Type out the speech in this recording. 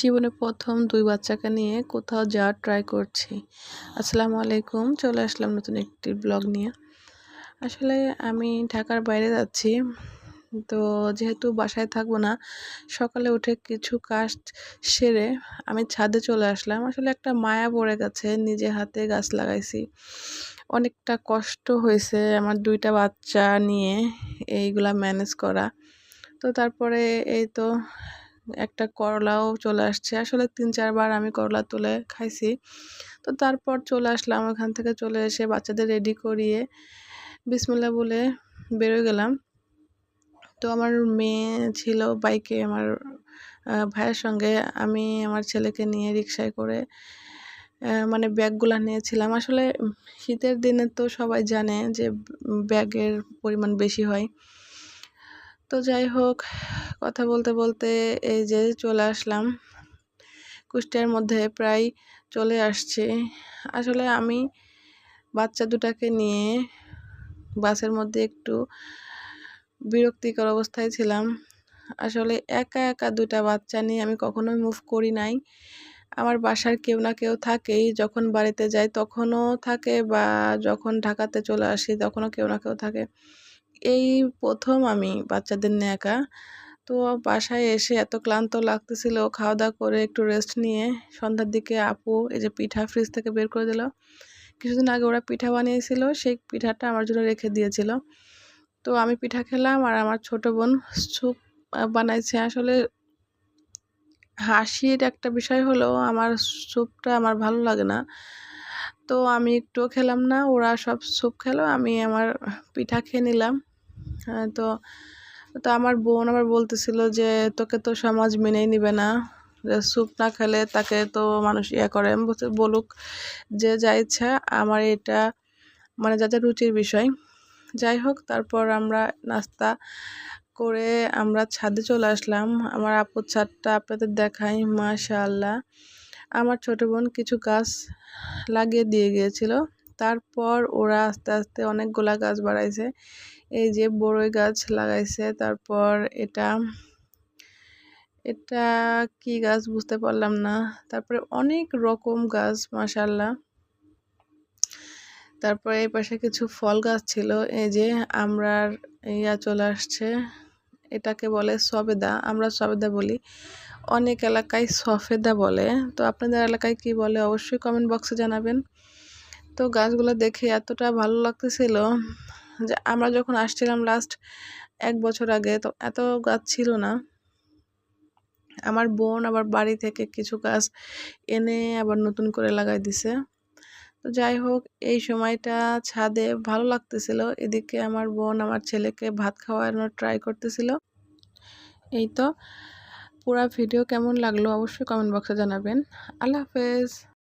জীবনে প্রথম দুই বাচ্চাকে নিয়ে কোথাও যাওয়ার ট্রাই করছি। আসসালামু আলাইকুম, চলে আসলাম নতুন একটি ব্লগ নিয়ে। আসলে আমি ঢাকার বাইরে যাচ্ছি, তো যেহেতু বাসায় থাকব না, সকালে উঠে কিছু কাজ সেরে আমি ছাদে চলে আসলাম। আসলে একটা মায়া পড়ে গেছে, নিজে হাতে গাছ লাগাইছি। অনেকটা কষ্ট হয়েছে আমার দুইটা বাচ্চা নিয়ে এইগুলা ম্যানেজ করা। তো তারপরে এই তো একটা করলাও চলে আসছে। আসলে তিন, চারবার আমি করলা তুলে খাইছি। তো তারপর চলে আসলাম, ওখান থেকে চলে এসে বাচ্চাদের রেডি করিয়ে বিসমুল্লা বলে বেরোয় গেলাম। তো আমার মেয়ে ছিল বাইকে, আমার ভাইয়ের সঙ্গে। আমি আমার ছেলেকে নিয়ে রিক্সায় করে মানে ব্যাগগুলো নিয়েছিলাম। আসলে শীতের দিনে তো সবাই জানে যে ব্যাগের পরিমাণ বেশি হয়। তো যাই হোক, কথা বলতে বলতে এই যে চলে আসলাম। কুষ্টিয়ার মধ্যে প্রায় চলে আসছে। আসলে আমি বাচ্চা দুটাকে নিয়ে বাসের মধ্যে একটু বিরক্তিকর অবস্থায় ছিলাম। আসলে একা একা দুটা বাচ্চা নিয়ে আমি কখনোই মুভ করি নাই। আমার বাসার কেউ না কেউ থাকেই, যখন বাড়িতে যাই তখনও থাকে বা যখন ঢাকাতে চলে আসি তখনও কেউ না কেউ থাকে। এই প্রথম আমি বাচ্চাদের নিয়ে একা। তো বাসায় এসে এত ক্লান্ত লাগতেছিল খাওয়া দাওয়া করে একটু রেস্ট নিয়ে সন্ধ্যার দিকে আপু এই যে পিঠা ফ্রিজ থেকে বের করে দিল। কিছুদিন আগে ওরা পিঠা বানিয়েছিল, সেই পিঠাটা আমার জন্য রেখে দিয়েছিল। তো আমি পিঠা খেলাম আর আমার ছোট বোন স্যুপ বানাইছে। আসলে হাসির একটা বিষয় হলো আমার স্যুপটা আমার ভালো লাগে না। তো আমি একটুও খেলাম না, ওরা সব স্যুপ খেলো, আমি আমার পিঠা খেয়ে নিলাম। তো তো আমার বোন আবার বলতেছিল যে, তোকে তো সমাজ মেনেই নিবে না। যে স্যুপ না খেলে তাকে তো মানুষ ইয়ে করে। বলুক, যে যা ইচ্ছা, আমার এটা মানে যাতে রুচির বিষয়, যাই হোক, তারপর আমরা নাস্তা করে আমরা ছাদে চলে আসলাম। আমার আপুর ছাদটা আপনাদের দেখাই, মাশাআল্লাহ। আমার ছোটো বোন কিছু গাছ লাগিয়ে দিয়ে গিয়েছিল। তারপর ওরা আস্তে আস্তে অনেকগুলা গাছ বাড়াইছে। এই যে বড়ই গাছ লাগাইছে, তারপর এটা এটা কি গাছ বুঝতে পারলাম না। তারপরে অনেক রকম গাছ মাসাল্লাহ তারপরে এই পাশে কিছু ফল গাছ ছিল, এই যে আমরার ইয়া চলে আসছে, এটাকে বলে সবেদা, আমরা সবেদা বলি। অনেক এলাকায় সফেদা বলে, তো আপনাদের এলাকায় কি বলে অবশ্যই কমেন্ট বক্সে জানাবেন। তো গাছগুলো দেখে এতটা ভালো লাগতেছিল যে আমরা যখন আসছিলাম লাস্ট এক বছর আগে, তো এত গাছ ছিল না। আমার বোন আবার বাড়ি থেকে কিছু গাছ এনে আবার নতুন করে লাগাই দিছে। তো যাই হোক, এই সময়টা ছাদে ভালো লাগতেছিল। এদিকে আমার বোন আমার ছেলেকে ভাত খাওয়ানোর ট্রাই করতেছিল। এই তো, পুরা ভিডিও কেমন লাগল অবশ্যই কমেন্ট বক্সে জানাবেন। আল্লাহ হাফেজ।